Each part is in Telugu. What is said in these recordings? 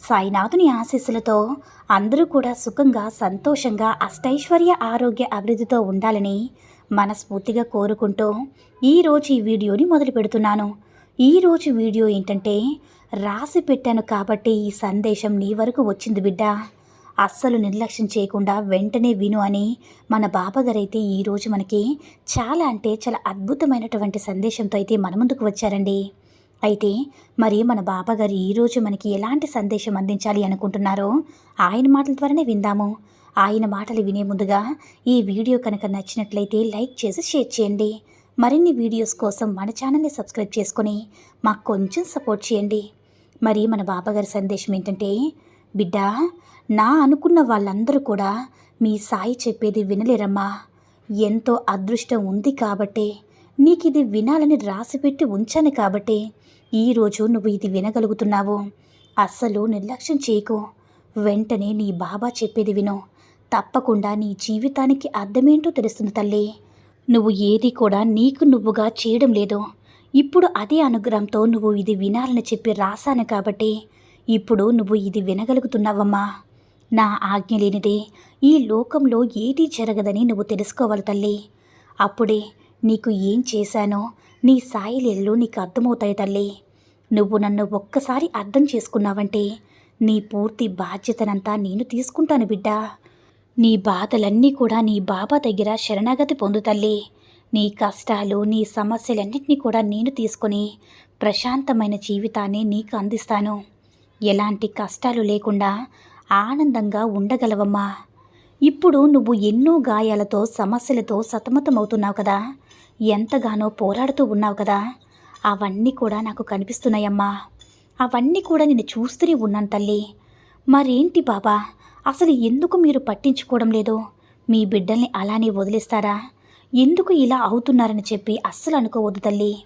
సాయినాథుని ఆశీస్సులతో అందరూ కూడా సుఖంగా సంతోషంగా అష్టైశ్వర్య ఆరోగ్య అభివృద్ధితో ఉండాలని మనస్ఫూర్తిగా కోరుకుంటూ ఈరోజు ఈ వీడియోని మొదలు పెడుతున్నాను. ఈరోజు వీడియో ఏంటంటే రాసి పెట్టాను కాబట్టి ఈ సందేశం నీ వరకు వచ్చింది బిడ్డ. అస్సలు నిర్లక్ష్యం చేయకుండా వెంటనే విను అని మన బాబాగారైతే ఈరోజు మనకి చాలా అంటే చాలా అద్భుతమైనటువంటి సందేశంతో అయితే మన ముందుకు వచ్చారండి. అయితే మరి మన బాబాగారు ఈరోజు మనకి ఎలాంటి సందేశం అందించాలి అనుకుంటున్నారో ఆయన మాటల ద్వారానే విందాము. ఆయన మాటలు వినే ముందుగా ఈ వీడియో కనుక నచ్చినట్లయితే లైక్ చేసి షేర్ చేయండి. మరిన్ని వీడియోస్ కోసం మన ఛానల్ని సబ్స్క్రైబ్ చేసుకొని మాకు కొంచెం సపోర్ట్ చేయండి. మరి మన బాబాగారి సందేశం ఏంటంటే బిడ్డ నా అనుకున్న వాళ్ళందరూ కూడా మీ సాయి చెప్పేది వినలేరమ్మా. ఎంతో అదృష్టం ఉంది కాబట్టే నీకు ఇది వినాలని రాసిపెట్టి ఉంచాను కాబట్టి ఈరోజు నువ్వు ఇది వినగలుగుతున్నావు. అస్సలు నిర్లక్ష్యం చేయకు. వెంటనే నీ బాబా చెప్పేది విను. తప్పకుండా నీ జీవితానికి అర్థమేంటో తెలుస్తుంది తల్లి. నువ్వు ఏది కూడా నీకు నువ్వుగా చేయడం లేదు. ఇప్పుడు అదే అనుగ్రహంతో నువ్వు ఇది వినాలని చెప్పి రాశాను కాబట్టి ఇప్పుడు నువ్వు ఇది వినగలుగుతున్నావమ్మా. నా ఆజ్ఞ లేనిదే ఈ లోకంలో ఏదీ జరగదని నువ్వు తెలుసుకోవాలి తల్లి. అప్పుడే నీకు ఏం చేశానో నీ సాయిలీలు నీకు అర్థమవుతాయి తల్లి. నువ్వు నన్ను ఒక్కసారి అర్థం చేసుకున్నావంటే నీ పూర్తి బాధ్యతనంతా నేను తీసుకుంటాను బిడ్డ. నీ బాధలన్నీ కూడా నీ బాబా దగ్గర శరణాగతి పొందుతల్లి నీ కష్టాలు నీ సమస్యలన్నింటినీ కూడా నేను తీసుకొని ప్రశాంతమైన జీవితాన్ని నీకు అందిస్తాను. ఎలాంటి కష్టాలు లేకుండా ఆనందంగా ఉండగలవమ్మా. ఇప్పుడు నువ్వు ఎన్నో గాయాలతో సమస్యలతో సతమతమవుతున్నావు కదా. ఎంతగానో పోరాడుతూ ఉన్నావు కదా. అవన్నీ కూడా నాకు కనిపిస్తున్నాయమ్మా. అవన్నీ కూడా నేను చూస్తూనే ఉన్నాను తల్లి. మరేంటి బాబా? అసలు ఎందుకు మీరు పట్టించుకోవడం లేదు? మీ బిడ్డల్ని అలానే వదిలేస్తారా? ఎందుకు ఇలా అవుతున్నారని చెప్పి అస్సలు అనుకోవద్దు తల్లి.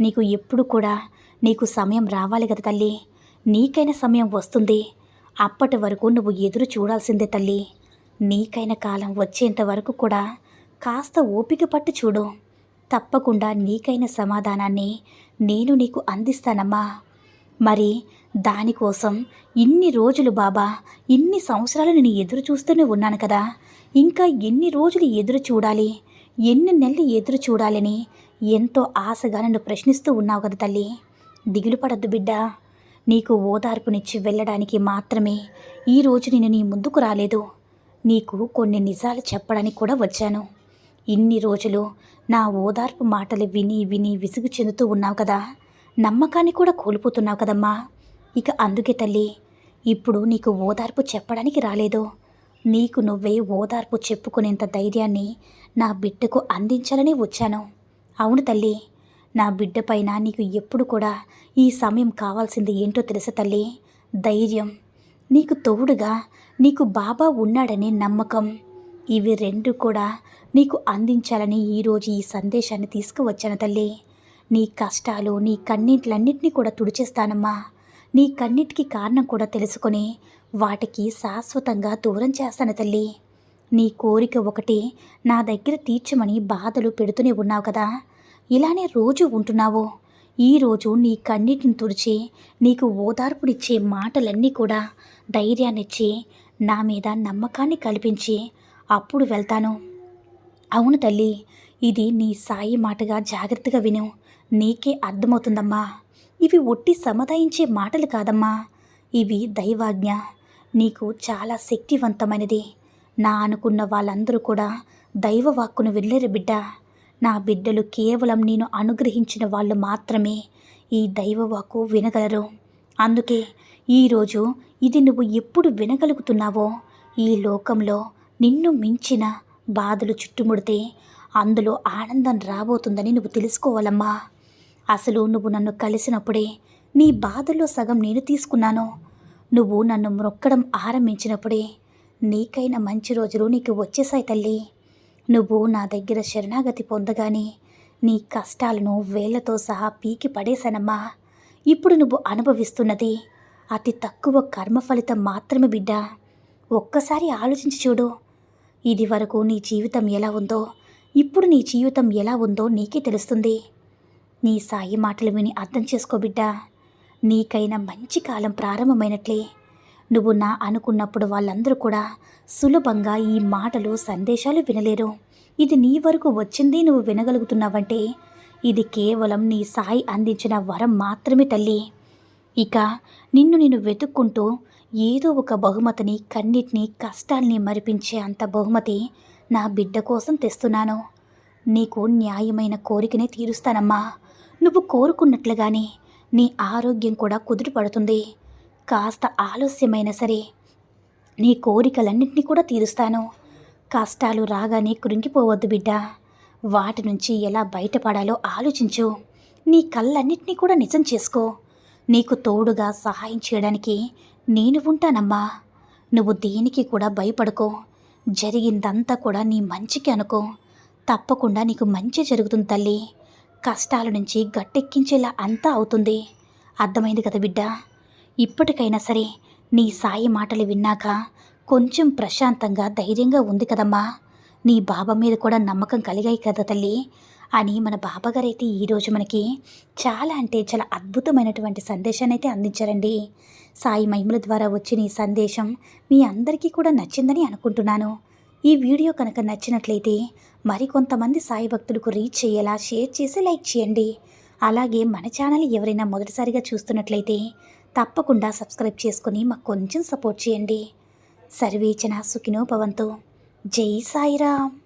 నీకు ఎప్పుడు కూడా నీకు సమయం రావాలి కదా తల్లి. నీకైన సమయం వస్తుంది. అప్పటి వరకు నువ్వు ఎదురు చూడాల్సిందే తల్లి. నీకైన కాలం వచ్చేంత వరకు కూడా కాస్త ఓపిక పట్టు చూడు. తప్పకుండా నీకైన సమాధానాన్ని నేను నీకు అందిస్తానమ్మా. మరి దానికోసం ఇన్ని రోజులు బాబా ఇన్ని సంవత్సరాలు నేను ఎదురు చూస్తూనే ఉన్నాను కదా. ఇంకా ఎన్ని రోజులు ఎదురు చూడాలి? ఎన్ని నెలలు ఎదురు చూడాలని ఎంతో ఆశగా నన్ను ప్రశ్నిస్తూ ఉన్నావు కదా తల్లి. దిగులు పడద్దు బిడ్డ. నీకు ఓదార్పునిచ్చి వెళ్ళడానికి మాత్రమే ఈరోజు నేను నీ ముందుకు రాలేదు. నీకు కొన్ని నిజాలు చెప్పడానికి కూడా వచ్చాను. ఇన్ని రోజులు నా ఓదార్పు మాటలు విని విని విసుగు చెందుతూ ఉన్నావు కదా. నమ్మకాన్ని కూడా కోల్పోతున్నావు కదమ్మా. ఇక అందుకే తల్లి ఇప్పుడు నీకు ఓదార్పు చెప్పడానికి రాలేదు. నీకు నువ్వే ఓదార్పు చెప్పుకునేంత ధైర్యాన్ని నా బిడ్డకు అందించాలని వచ్చాను. అవును తల్లి నా బిడ్డ పైన నీకు ఎప్పుడు కూడా ఈ సమయం కావాల్సింది ఏంటో తెలుసా తల్లి? ధైర్యం. నీకు తోడుగా నీకు బాబా ఉన్నాడనే నమ్మకం. ఇవి రెండు కూడా నీకు అందించాలని ఈరోజు ఈ సందేశాన్ని తీసుకువచ్చాను తల్లి. నీ కష్టాలు నీ కన్నీటిలన్నింటినీ కూడా తుడిచేస్తానమ్మా. నీ కన్నిటికి కారణం కూడా తెలుసుకొని వాటికి శాశ్వతంగా దూరం చేస్తాను తల్లి. నీ కోరిక ఒకటి నా దగ్గర తీర్చమని బాధలు పెడుతూనే ఉన్నావు కదా. ఇలానే రోజు ఉంటున్నావు. ఈరోజు నీ కన్నిటిని తుడిచి నీకు ఓదార్పునిచ్చే మాటలన్నీ కూడా ధైర్యాన్నిచ్చి నా మీద నమ్మకాన్ని కల్పించి అప్పుడు వెళ్తాను. అవును తల్లి ఇది నీ సాయి మాటగా జాగ్రత్తగా విను. నీకే అర్థమవుతుందమ్మా. ఇవి ఒట్టి సముదాయించే మాటలు కాదమ్మా. ఇవి దైవాజ్ఞ. నీకు చాలా శక్తివంతమైనది. నా అనుకున్న వాళ్ళందరూ కూడా దైవ వాక్కును వెళ్ళరు బిడ్డ. నా బిడ్డలు కేవలం నేను అనుగ్రహించిన వాళ్ళు మాత్రమే ఈ దైవవాక్కు వినగలరు. అందుకే ఈరోజు ఇది నువ్వు ఎప్పుడు వినగలుగుతున్నావో ఈ లోకంలో నిన్ను మించిన బాధలు చుట్టుముడితే అందులో ఆనందం రాబోతుందని నువ్వు తెలుసుకోవాలమ్మా. అసలు నువ్వు నన్ను కలిసినప్పుడే నీ బాధల్లో సగం నేను తీసుకున్నాను. నువ్వు నన్ను మొక్కడం ఆరంభించినప్పుడే నీకైన మంచి రోజులు నీకు వచ్చేసాయి తల్లి. నువ్వు నా దగ్గర శరణాగతి పొందగానే నీ కష్టాలను వేళ్ళతో సహా పీకి పడేశానమ్మా. ఇప్పుడు నువ్వు అనుభవిస్తున్నది అతి తక్కువ కర్మ ఫలితం మాత్రమే బిడ్డ. ఒక్కసారి ఆలోచించి చూడు. ఇది వరకు నీ జీవితం ఎలా ఉందో ఇప్పుడు నీ జీవితం ఎలా ఉందో నీకే తెలుస్తుంది. నీ సాయి మాటలు విని అర్థం చేసుకో బిడ్డా. నీకైనా మంచి కాలం ప్రారంభమైనట్లే. నువ్వు నా అనుకున్నప్పుడు వాళ్ళందరూ కూడా సులభంగా ఈ మాటలు సందేశాలు వినలేరు. ఇది నీ వరకు వచ్చింది నువ్వు వినగలుగుతున్నావంటే ఇది కేవలం నీ సాయి అందించిన వరం మాత్రమే తల్లి. ఇక నిన్ను నేను వెతుక్కుంటూ ఏదో ఒక బహుమతిని కన్నిటిని కష్టాల్ని మరిపించే అంత బహుమతి నా బిడ్డ కోసం తెస్తున్నాను. నీకు న్యాయమైన కోరికనే తీరుస్తానమ్మా. నువ్వు కోరుకున్నట్లుగానే నీ ఆరోగ్యం కూడా కుదుటపడుతుంది కాస్త ఆలస్యమైనా సరే నీ కోరికలన్నింటినీ కూడా తీరుస్తాను. కష్టాలు రాగానే కృంగిపోవద్దు బిడ్డ. వాటి నుంచి ఎలా బయటపడాలో ఆలోచించు. నీ కళ్ళన్నింటినీ కూడా నిజం చేసుకో. నీకు తోడుగా సహాయం చేయడానికి నేను ఉంటానమ్మా. నువ్వు దేనికి కూడా భయపడకో. జరిగిందంతా కూడా నీ మంచికి అనుకో. తప్పకుండా నీకు మంచి జరుగుతుంది తల్లి. కష్టాల నుంచి గట్టెక్కించేలా అంతా అవుతుంది. అర్థమైంది కదా బిడ్డ? ఇప్పటికైనా సరే నీ సాయి మాటలు విన్నాక కొంచెం ప్రశాంతంగా ధైర్యంగా ఉంది కదమ్మా. నీ బాబా మీద కూడా నమ్మకం కలిగాయి కదా తల్లి. అని మన బాబాగారైతే ఈరోజు మనకి చాలా అంటే చాలా అద్భుతమైనటువంటి సందేశాన్ని అయితే అందించారండి. సాయి మహిమల ద్వారా వచ్చిన ఈ సందేశం మీ అందరికీ కూడా నచ్చిందని అనుకుంటున్నాను. ఈ వీడియో కనుక నచ్చినట్లయితే మరికొంతమంది సాయి భక్తులకు రీచ్ చేయేలా షేర్ చేసి లైక్ చేయండి. అలాగే మన ఛానల్ ఎవరైనా మొదటిసారిగా చూస్తున్నట్లయితే తప్పకుండా సబ్స్క్రైబ్ చేసుకొని మాకు కొంచెం సపోర్ట్ చేయండి. సర్వేచన సుఖినో భవంతు. జై సాయిరామ్.